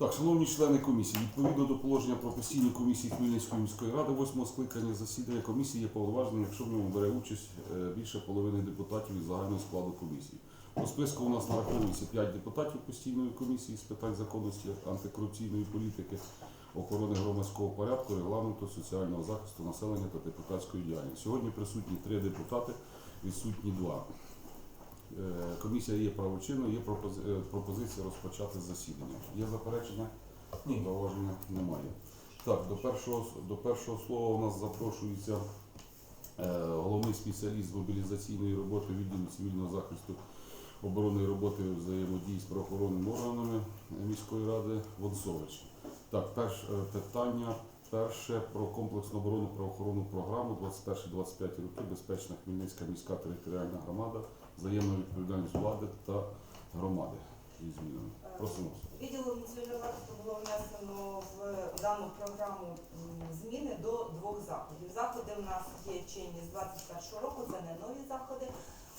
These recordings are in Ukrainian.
Так, шановні члени комісії, відповідно до положення про постійні комісії Хмельницької міської ради, восьмого скликання засідання комісії є повноваженим, якщо в ньому бере участь е, більше половини депутатів із загального складу комісії. По списку у нас нараховується 5 депутатів постійної комісії з питань законності, антикорупційної політики, охорони громадського порядку, регламенту, соціального захисту населення та депутатської діяльності. Сьогодні присутні три депутати, відсутні два. Комісія є правочинною, є е, пропозиція розпочати засідання. Є заперечення? Ні. Зауваження немає. Так, до першого, до першого слова у нас запрошується е, головний спеціаліст мобілізаційної роботи відділу цивільного захисту оборонної роботи взаємодії з правоохоронними органами міської ради Вонсович. Так, перш, е, питання перше про комплексну оборонну правоохоронну програму 21-25 роки. Безпечна Хмельницька міська територіальна громада, взаємна відповідальність влади та громади. Зі змінами. Просимо. Відділом цивільного захисту було внесено в дану програму зміни до двох заходів. Заходи в нас є чинні з 21 року, це не нові заходи,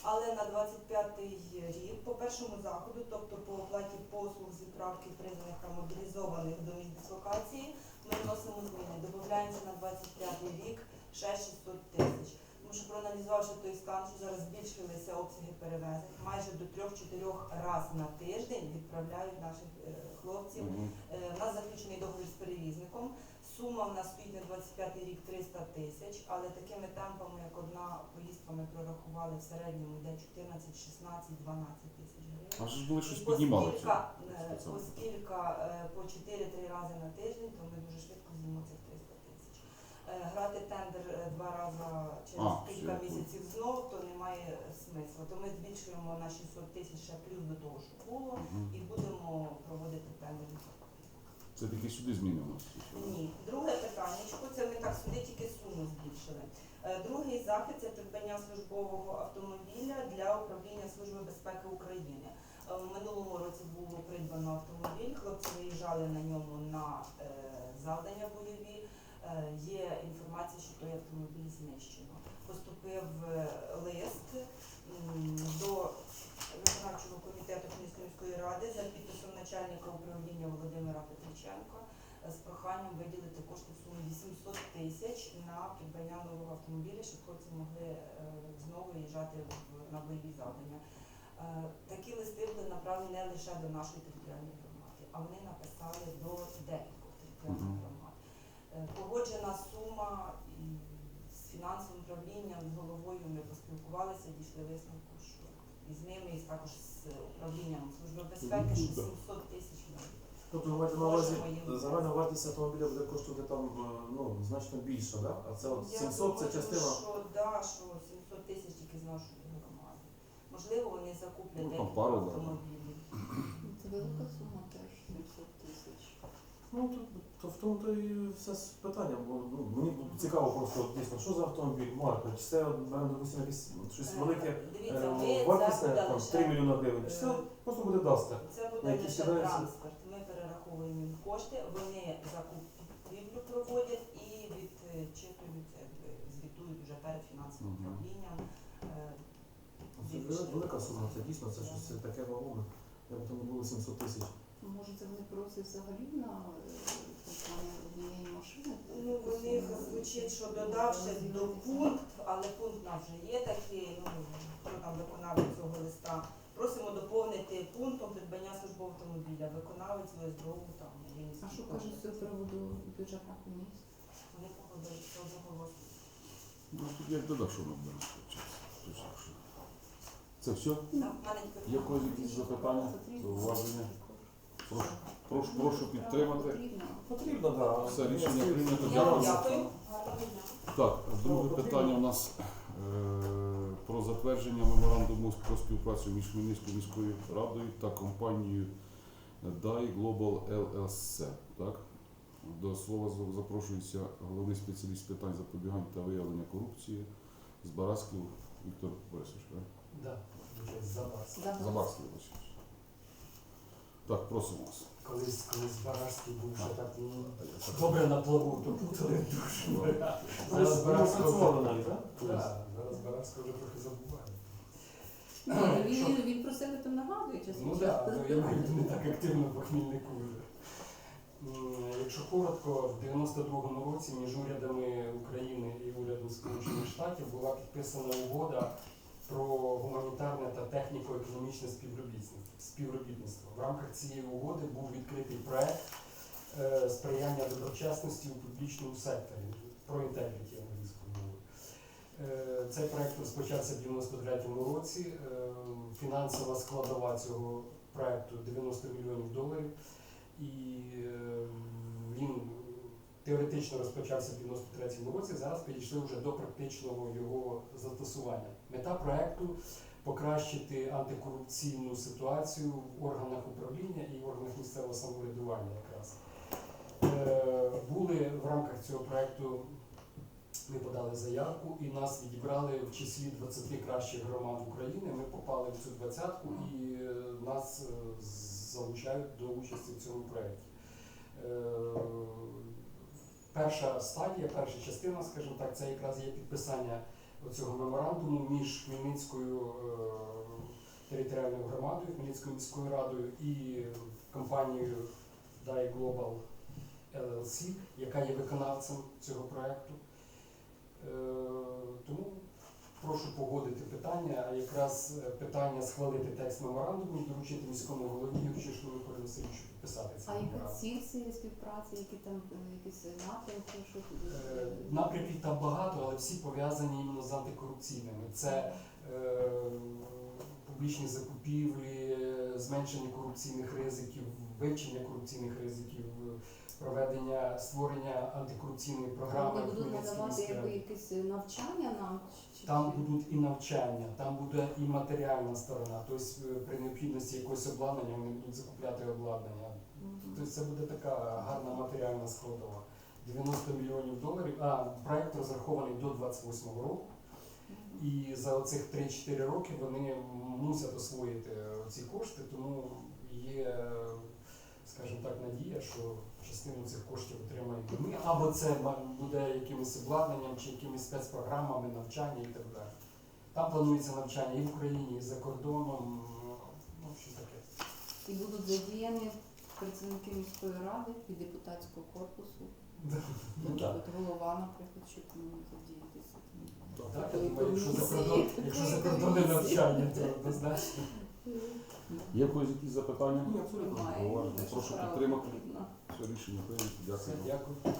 але на 25-й рік по першому заходу, тобто по оплаті послуг з відправки призваних та мобілізованих до місць дислокації, ми вносимо зміни. Додаємо на 25 рік ще 600 тисяч. Тому що проаналізувавши той стан, що зараз збільшилися обсяги перевезень, майже до 3-4 разів на тиждень відправляють наших е, хлопців. Е, У нас заключений договір з перевізником. Сума в нас стоїть на 25 рік 300 тисяч, але такими темпами, як одна поїздка ми прорахували в середньому йде 14, 16, 12 тисяч гривень. А ж були щось піднімали. Оскільки, е, е, по 4-3 рази на тиждень, то ми дуже швидко з'їмо цих 300 тисяч. Е, Грати тендер е, два рази через А, кілька все, місяців знов, то немає смислу. То ми збільшуємо на 600 тисяч ще плюс до того, що було, Мгм. і будемо проводити тендер. Це таки сюди зміни у нас. Ні. Друге питання, це ми так сюди тільки суму збільшили. Е, Другий захід це придбання службового автомобіля для управління Служби безпеки України. Е, В минулому році було придбано автомобіль, хлопці виїжджали на ньому на е, завдання бойові. Е, Є інформація, що той автомобіль знищено. Поступив е, лист до виконавчого комітету Хмельницької міської ради за підписом начальника управління Володимира Петриченка е, з проханням виділити кошти в сумі 800 тисяч на придбання нового автомобіля, щоб хлопці могли знову їжджати на бойові завдання. Такі листи були направлені не лише до нашої територіальної громади, а вони написали до декількох територіальних громад. Е, Погоджена сума і з фінансовим управлінням, з головою ми поспілкувалися, дійшли висновку, що і з ними, і також з управлінням Служби безпеки, що 700 тисяч ми Тобто ви маєте на увазі, загальна вартість автомобіля буде коштувати там е, ну, значно більше, да? а це от Я 700 це частина. Що, да, що 700 тисяч тільки з нашої громади. Можливо, вони закуплять Ну, там пару, да. автомобілів. Це велика сума теж 700 тисяч. Ну, то, то в тому то і все с- питання, бо ну, мені цікаво просто дійсно, що за автомобіль, марка, чи це, беремо, допустимо, якесь щось Е, велике, Дивіться, е, ми вартісне, це там, лише 3 мільйони гривень, чи це е, просто буде дасте. Це буде які лише транспорт. Ми перераховуємо їм кошти, вони закупівлю проводять і відчитують, якби, звітують вже перед фінансовим Мгм. управлінням. е, Це вели- велика сума, це дійсно це щось таке вагоме. Я б тому було 700 тисяч. Може, це вони просять взагалі на е, однієї машини? Ну, у них звучить, що додавши до пункт, але пункт у нас вже є такий, ну, хто там виконавець цього листа. Просимо доповнити пунктом придбання службового автомобіля. Виконавець ВСБУ там. А що кажуть з цього приводу бюджетна комісія? Вони погодили це одноголосно. Ну, тут як дода, що будемо вчитися. Це все? Так, маленьке Є якісь запитання, зауваження? Прошу, прошу, прошу підтримати. Потрібно. Так. Все, рішення прийнято. Дякую. дякую. Так, друге питання у нас е, про затвердження меморандуму про співпрацю між Хмельницькою міською радою та компанією DAI Global LLC. Так? До слова запрошується головний спеціаліст питань запобігання та виявлення корупції з Барасків Віктор Борисович. так? Да. Забарський, вибачте. Так, просимо вас. Колись, колись Барашський був ще так ну, добре на плаву, то путали дуже. Зараз Барашського вже навіть, так? Зараз Барашського вже трохи забуває. Ні, Він, він про себе там нагадує, чесно. Ну так, ну, я маю не так активно по хмільнику вже. Якщо коротко, в 92-му році між урядами України і урядом Сполучених Штатів була підписана угода про гуманітарне та техніко-економічне співробітництво. В рамках цієї угоди був відкритий проект е, сприяння доброчесності у публічному секторі про інтегріті англійською мовою. Е, Цей проект розпочався в 93-му році. Е, Фінансова складова цього проекту 90 мільйонів доларів. І він теоретично розпочався в 93-му році, зараз підійшли вже до практичного його застосування. Мета проекту покращити антикорупційну ситуацію в органах управління і в органах місцевого самоврядування якраз. Е, Були в рамках цього проекту ми подали заявку і нас відібрали в числі 20 кращих громад України. Ми попали в цю двадцятку і е, нас е, залучають до участі в цьому проєкті. Перша стадія, перша частина, скажімо так, це якраз є підписання цього меморандуму між Хмельницькою е, територіальною громадою, Хмельницькою міською радою і компанією DAI Global LLC, яка є виконавцем цього проєкту. Е, Тому прошу погодити питання, а якраз е, питання схвалити текст меморандуму і доручити міському голові Юрчишину Миколі Васильовичу підписати А цей яка меморандум. ціль цієї співпраці, які там е, якісь напрямки, що Е, Напрямків там багато, але всі пов'язані іменно з антикорупційними. Це е, публічні закупівлі, е, зменшення корупційних ризиків, вивчення корупційних ризиків, е, проведення створення антикорупційної програми. Вони будуть надавати раді. якесь навчання нам? чи- Там будуть і навчання, там буде і матеріальна сторона. Тобто е, при необхідності якогось обладнання вони будуть закупляти обладнання. Тобто це буде така гарна матеріальна складова. 90 мільйонів доларів. А проект розрахований до 28 року. І за оцих 3-4 роки вони мусять освоїти ці кошти, тому є, скажімо так, надія, що частину цих коштів отримаємо ми, або це буде якимось обладнанням чи якимись спецпрограмами навчання і так далі. Там планується навчання і в Україні, і за кордоном. Ну, що таке. І будуть задіяні працівники міської ради і депутатського корпусу. Ну. От голова, наприклад, щоб не задіятися. Так, я думаю, якщо за кордон, якщо за кордонне навчання, то однозначно. Є в когось якісь запитання? Ні, абсолютно. Немає. Зауваження? Прошу підтримати. Все рішення прийнято. Все, Дякую. дякую.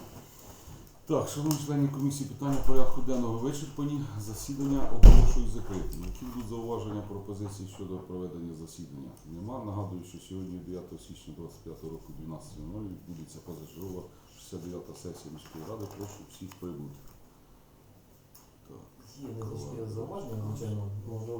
Так, шановні члени комісії, питання порядку денного вичерпані. Засідання оголошую закритим. Які будуть зауваження пропозиції щодо проведення засідання? Нема. Нагадую, що сьогодні, 9 січня 25 року, 12.00, відбудеться позачергова 69-та сесія міської ради. Прошу всіх прибути. Так. Є невеличке зауваження, звичайно, воно